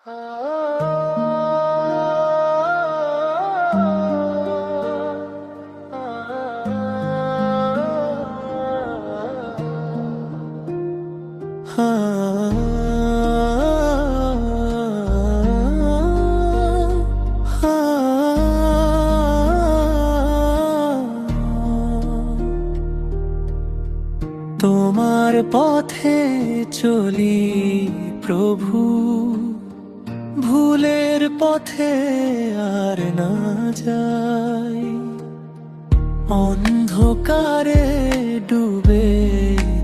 তোমার পথে চলি প্রভু। ভুলের পথে আর না যাই। অন্ধকারে ডুবে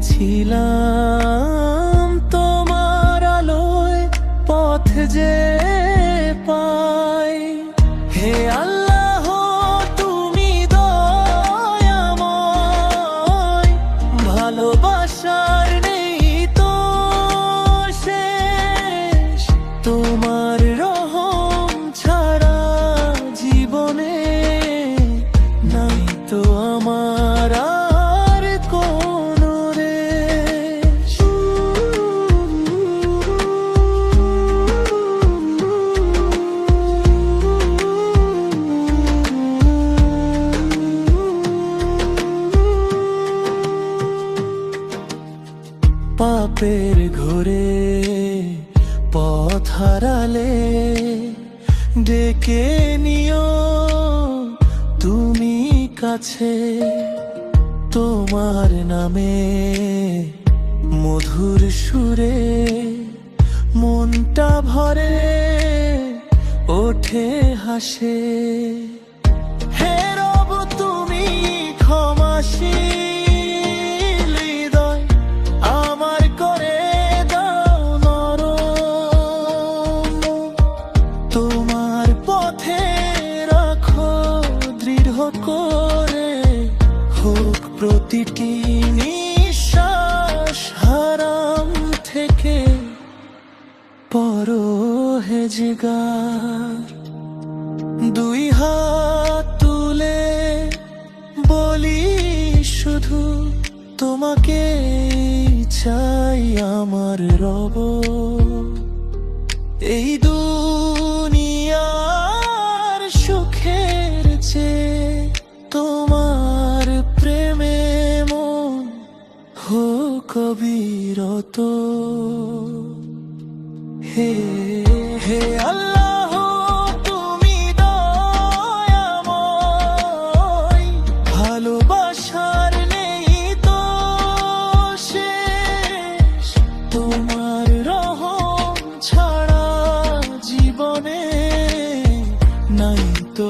ছিলাম তোমার আলোয় পথ যে পাপের ঘোরে পথ হারালে ডেকে নিও তুমি কাছে তোমার নামে মধুর সুরে মনটা ভরে ওঠে হাসে। করে হোক প্রতিটি নিঃশ্বাস হারাম থেকে পরহেজগার। দুই হাত তুলে বলি, শুধু তোমাকে চাই আমার রব। এই দুনিয়ার সুখের চেয়ে কবিরত। হে হে আল্লাহ, তুমি দয়াময়, ভালোবাসার নেই তো শেষ। তোমার রহম ছাড়া জীবনে নাই তো